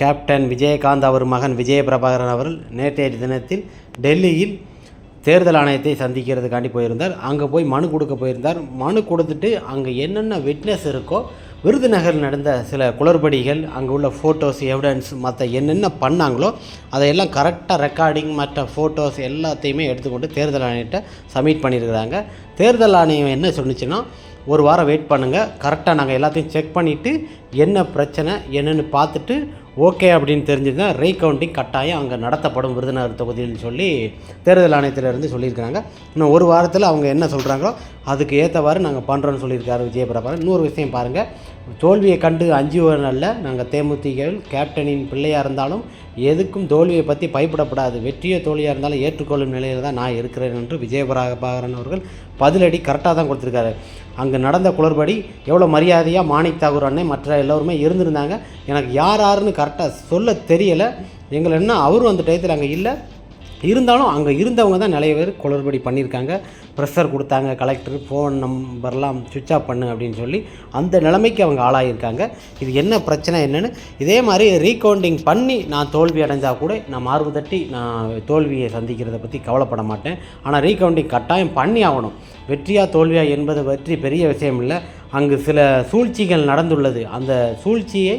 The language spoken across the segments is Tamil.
கேப்டன் விஜயகாந்த் அவர் மகன் விஜய பிரபாகரன் அவர்கள் நேற்றைய தினத்தில் டெல்லியில் தேர்தல் ஆணையத்தை சந்திக்கிறதுக்காண்டி போயிருந்தார். அங்கே போய் மனு கொடுக்க போயிருந்தார். மனு கொடுத்துட்டு அங்கே என்னென்ன விட்னஸ் இருக்கோ விருதுநகர் நடந்த சில குளறுபடிகள் அங்கே உள்ள ஃபோட்டோஸ் எவிடன்ஸ் மற்ற என்னென்ன பண்ணாங்களோ அதையெல்லாம் கரெக்டாக ரெக்கார்டிங் மற்ற ஃபோட்டோஸ் எல்லாத்தையுமே எடுத்துக்கொண்டு தேர்தல் ஆணையத்தை சப்மிட் பண்ணியிருக்கிறாங்க. தேர்தல் ஆணையம் என்ன சொன்னிச்சுன்னா ஒரு வாரம் வெயிட் பண்ணுங்கள் கரெக்டாக நாங்கள் எல்லாத்தையும் செக் பண்ணிவிட்டு என்ன பிரச்சனை என்னென்னு பார்த்துட்டு ஓகே அப்படின்னு தெரிஞ்சிருந்தால் ரீ கவுண்டிங் கட்டாயம் அங்கே நடத்தப்படும் விருதுநகர் தொகுதியில் சொல்லி தேர்தல் ஆணையத்திலிருந்து சொல்லியிருக்கிறாங்க. இன்னும் ஒரு வாரத்தில் அவங்க என்ன சொல்கிறாங்களோ அதுக்கு ஏற்றவாறு நாங்கள் பண்ணுறோன்னு சொல்லியிருக்காரு விஜயபிரபாகரன். இன்னொரு விஷயம் பாருங்கள் தோல்வியை கண்டு அஞ்சு நல்ல நாங்கள் தேமுதிகள் கேப்டனின் பிள்ளையாக இருந்தாலும் எதுக்கும் தோல்வியை பற்றி பயப்படப்படாது. வெற்றியோ தோல்வியாக இருந்தாலும் ஏற்றுக்கொள்ளும் நிலையில் தான் நான் இருக்கிறேன் என்று விஜயபிரபாகரன் அவர்கள் பதிலடி கரெக்டாக தான் கொடுத்துருக்காரு. அங்கே நடந்த குளறுபடி எவ்வளோ மரியாதையாக மாணிக் தாகூர் அண்ணன் மற்ற எல்லோருமே இருந்திருந்தாங்க. எனக்கு யார் யாருன்னு கரெக்டாக சொல்ல தெரியலை. எங்களை என்ன அவரும் அந்த டயத்தில் அங்கே இல்லை. இருந்தாலும் அங்கே இருந்தவங்க தான் நிறைய பேர் குளறுபடி பண்ணியிருக்காங்க. ப்ரெஷர் கொடுத்தாங்க கலெக்டர் ஃபோன் நம்பர்லாம் சுவிட்ச் ஆஃப் பண்ணு அப்படின்னு சொல்லி அந்த நிலைமைக்கு அவங்க ஆளாகியிருக்காங்க இது என்ன பிரச்சனை என்னென்னு? இதே மாதிரி ரீகவுண்டிங் பண்ணி நான் தோல்வி அடைஞ்சால் கூட நான் மார்பு தட்டி நான் தோல்வியை சந்திக்கிறத பற்றி கவலைப்பட மாட்டேன். ஆனால் ரீகவுண்டிங் கட்டாயம் பண்ணி ஆகணும். வெற்றியா தோல்வியா என்பது பற்றி பெரிய விஷயம் இல்லை. அங்கு சில சூழ்ச்சிகள் நடந்துள்ளது. அந்த சூழ்ச்சியை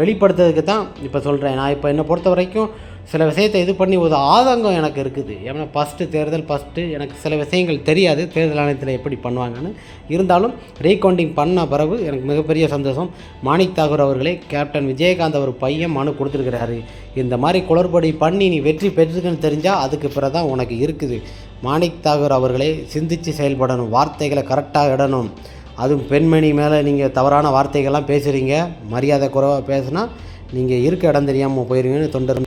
வெளிப்படுத்துறதுக்கு தான் இப்போ சொல்கிறேன் நான் இப்போ என்னை பொறுத்த வரைக்கும் சில விஷயத்தை இது பண்ணி ஒரு ஆதங்கம் எனக்கு இருக்குது. ஏன்னா ஃபஸ்ட்டு தேர்தல் ஃபஸ்ட்டு எனக்கு சில விஷயங்கள் தெரியாது. தேர்தல் ஆணையத்தில் எப்படி பண்ணுவாங்கன்னு. இருந்தாலும் ரீகவுண்டிங் பண்ண பிறகு எனக்கு மிகப்பெரிய சந்தோஷம். மாணிக் தாகூர் அவர்களே கேப்டன் விஜயகாந்த் அவர் பையன் மனு கொடுத்துருக்கிறாரு. இந்த மாதிரி குளறுபடி பண்ணி நீ வெற்றி பெற்றுக்குன்னு தெரிஞ்சால் அதுக்கு பிறகு தான் உனக்கு இருக்குது. மாணிக் தாகூர் அவர்களே சிந்தித்து செயல்படணும். வார்த்தைகளை கரெக்டாக இடணும். அதுவும் பெண்மணி மேலே நீங்கள் தவறான வார்த்தைகள்லாம் பேசுகிறீங்க மரியாதை குறைவாக பேசுனா நீங்கள் இருக்க இடம் தெரியாமல் போயிருவீங்கன்னு தொண்டர்